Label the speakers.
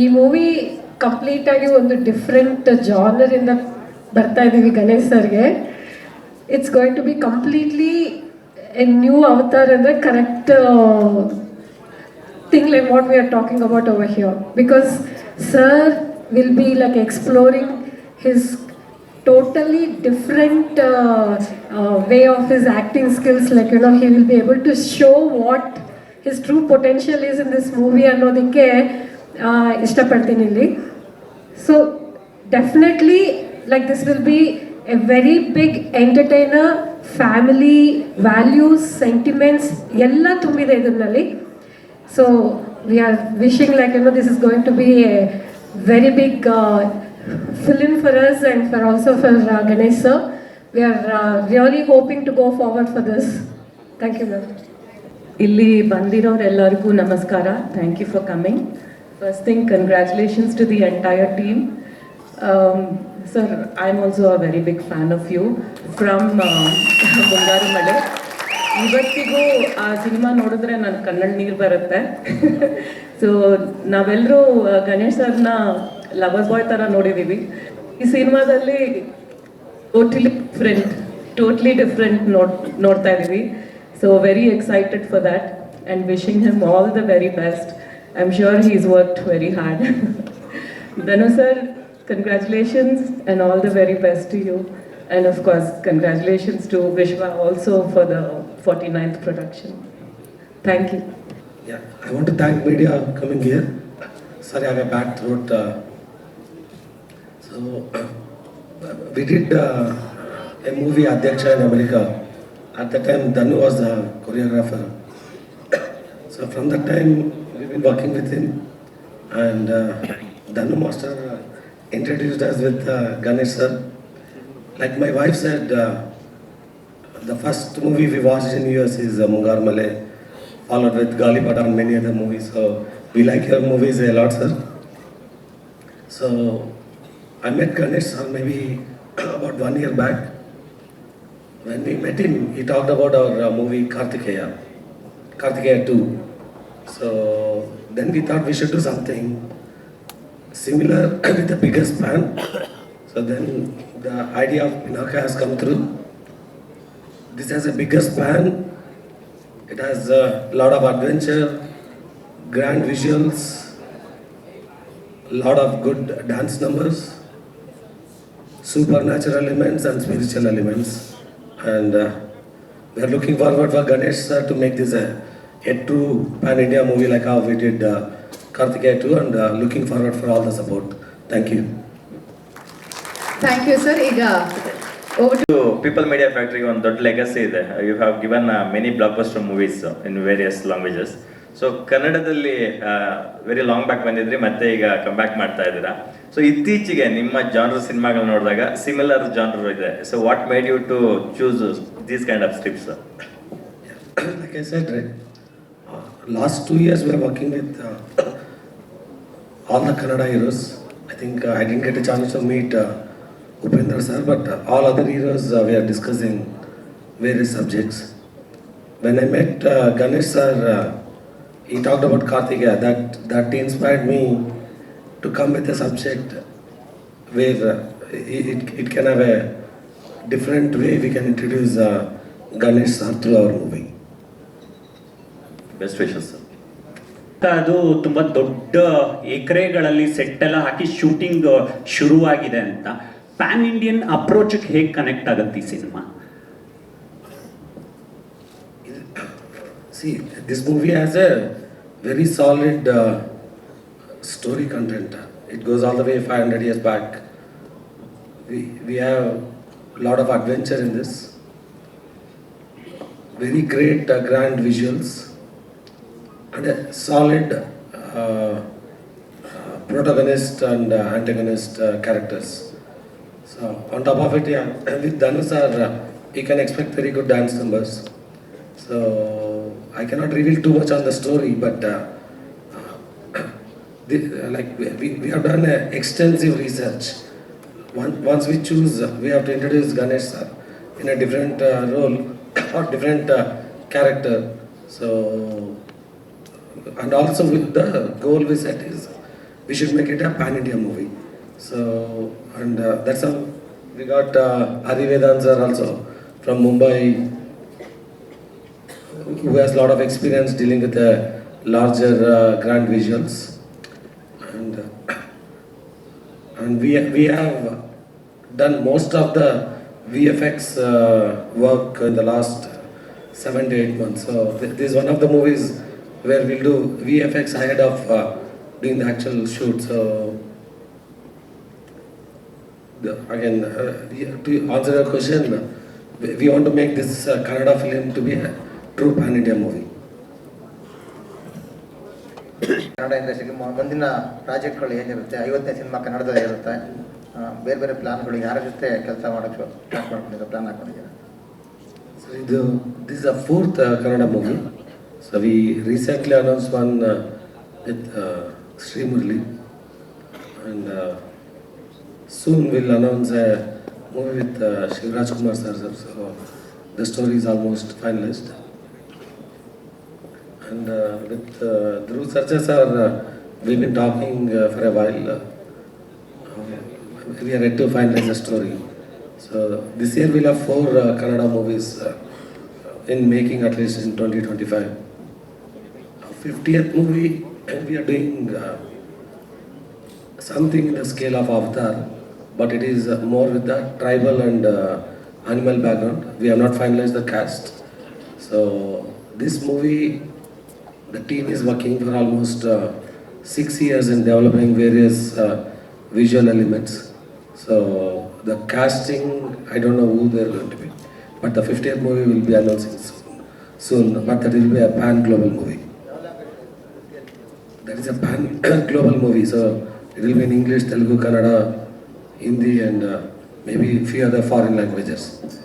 Speaker 1: ಈ movie complete ಆಗಿ ಒಂದು ಡಿಫ್ರೆಂಟ್ ಜಾನರ್ ಇಂದ ಬರ್ತಾ ಇದೀವಿ ಗಣೇಶ್ ಸರ್ಗೆ it's going to be completely a new avatar ಅಂದ್ರೆ correct thing like what we are talking about over here because sir will be like exploring his totally different uh, uh, way of his acting skills like you know he will be able to show what his true potential is in this movie ಅನ್ನೋದಕ್ಕೆ uh, ಇಷ್ಟಪಡ್ತೀನಿ ಇಲ್ಲಿ. So definitely like this will be a very big entertainer family values sentiments ಎಲ್ಲ ತುಂಬಿದೆ ಇದರಲ್ಲಿ. So we are wishing like you know this is going to be a very big film for us and for also for Ganesh sir we are really hoping to go forward for this thank you ma'am
Speaker 2: ಇಲ್ಲಿ ಬಂದಿರೋರೆಲ್ಲರಿಗೂ ನಮಸ್ಕಾರ. Thank you for coming first congratulations to to the entire team sir I am also a very big fan of you from Mungaru Male ಇವತ್ತಿಗೂ ಆ cinema ನೋಡಿದ್ರೆ ನನ್ನ ಕಣ್ಣಲ್ಲಿ ನೀರು ಬರುತ್ತೆ. ಸೊ ನಾವೆಲ್ಲರೂ ಗಣೇಶ್ ಸರ್ನ ಲವರ್ ಬಾಯ್ ಥರ ನೋಡಿದ್ದೀವಿ ಈ ಸಿನಿಮಾದಲ್ಲಿ ಟೋಟಲಿ ಡಿಫ್ರೆಂಟ್ ಟೋಟ್ಲಿ ಡಿಫ್ರೆಂಟ್ ನೋಡ್, ನೋಡ್ತಾ ಇದ್ದೀವಿ so very excited for that and wishing him all the very best I'm sure he's worked very hard. Danu sir, congratulations and all the very best to you. And of course, congratulations to Vishwa also for the 49th production. Thank you.
Speaker 3: Yeah, I want to thank media coming here. Sorry, I have a bad throat. Uh, so, uh, we did uh, a movie, Adhyaksha in America. At that time, Danu was the choreographer. So from that time, been working with him. And uh, Danu Master uh, introduced us with uh, Ganesh sir. Like my wife said, uh, the first movie we watched in the US is uh, Mungar Malay, followed with Galipata and many other movies. So we like your movies a lot, sir. So I met Ganesh sir maybe about one year back. When we met him, he talked about our uh, movie Kartikeya, Kartikeya 2. So then we thought we should do something similar with the bigger span. So then the idea of Pinaka has come through. This has a bigger span. It has a lot of adventure, grand visuals, a lot of good dance numbers, supernatural elements and spiritual elements. And uh, we are looking forward for Ganesh sir to make this a, a true pan-India movie like how we did uh, Kartikeya 2 and uh, looking forward for all the support. Thank you.
Speaker 4: Thank you sir ಈಗ over to-
Speaker 5: people media ಫ್ಯಾಕ್ಟ್ರಿಗೆ ಒಂದು ದೊಡ್ಡ legacy ಇದೆ. You have given many blockbuster movies in various languages so ಕನ್ನಡದಲ್ಲಿ very long back ಬಂದಿದ್ರಿ ಮತ್ತೆ ಈಗ come back ಮಾಡ್ತಾ ಇದ್ದೀರಾ. ಸೊ ಇತ್ತೀಚೆಗೆ ನಿಮ್ಮ ಜಾನರ್ ಸಿನಿಮಾಗಳು ನೋಡಿದಾಗ ಸಿಮಿಲರ್ ಜಾನರ್ ಇದೆ. So what made you to choose these kind of strips
Speaker 3: like I said, right, last two years we are working with uh, all the Kannada heroes. I think uh, I didn't get a chance to meet uh, Upendra sir, but uh, all other heroes uh, we are discussing various subjects. When I met uh, Ganesh sir, uh, he talked about Kartikeya. That that inspired me to come with a subject where uh, it, it, can have a different way we can introduce uh, Ganesh sir through our movie.
Speaker 5: Best wishes
Speaker 6: ಅದು ತುಂಬಾ ದೊಡ್ಡ ಎಕರೆಗಳಲ್ಲಿ set ಎಲ್ಲ ಹಾಕಿ shooting ಶುರುವಾಗಿದೆ ಅಂತ. Pan Indian approach ಹೇಗೆ connect ಆಗುತ್ತೆ ಈ cinema?
Speaker 3: See this movie has a very solid story content it goes all the way five hundred years back we have lot of adventure in this very great grand visuals And a solid uh, uh, protagonist and uh, antagonist characters. So, on top of it, yeah, with uh, you can expect very good dance numbers. So I cannot reveal too much on the story, but like we, we have done uh, extensive research. Once, once we choose, we have to introduce Ganesh in a different role or different character. So and also with the goal we set is we should make it a pan India movie. So, and uh, that's how we got uh, sir also from Mumbai, who has a lot of experience dealing with the larger uh, grand visuals. And, uh, and we, we have done most of the VFX uh, work in the last seven to eight months. So th- this is one of the movies where we'll do VFX ahead of uh, doing the actual shoot. So the, again, uh, to answer your question, we want to make this uh, Kannada film to be a true pan-India movie.
Speaker 7: Kannada ಇಂಡಸ್ಟ್ರಿಗೆ ಮುಂದಿನ ಪ್ರಾಜೆಕ್ಟ್ಗಳು ಏನಿರುತ್ತೆ ಐವತ್ತನೇ cinema ಕನ್ನಡದಲ್ಲೇ ಇರುತ್ತೆ ಬೇರೆ ಬೇರೆ ಪ್ಲಾನ್ಗಳು ಯಾರ ಜೊತೆ ಕೆಲಸ ಮಾಡೋಕ್ಕೆ ಪ್ಲಾನ್ ಮಾಡ್ಕೊಂಡಿದ್ದೀರಾ ಪ್ಲಾನ್ ಹಾಕೊಂಡಿದ್ದೀರಾ
Speaker 3: So ಇದು this is a fourth movie. So we recently announced one uh, with uh, Sri Murli, and uh, soon we'll announce a movie with uh, Shivraj Kumar sir. So the story is almost finalized. And uh, with uh, Dhruv Sarja sir, uh, we've been talking uh, for a while. Uh, we are ready to finalize the story. So this year we'll have four uh, Kannada movies uh, in making at least in 2025. Our 50th movie and we are doing uh, something in the scale of Avatar, but it is uh, more with the tribal and uh, animal background. We have not finalized the cast. So this movie, the team is working for almost uh, six years in developing various uh, visual elements. So the casting, I don't know who they're going to be, but the 50th movie will be announced soon. soon but that will be a pan-global movie. That is a pan-global movie, so it will be in English, Telugu, Kannada, Hindi, and uh, maybe few other foreign languages.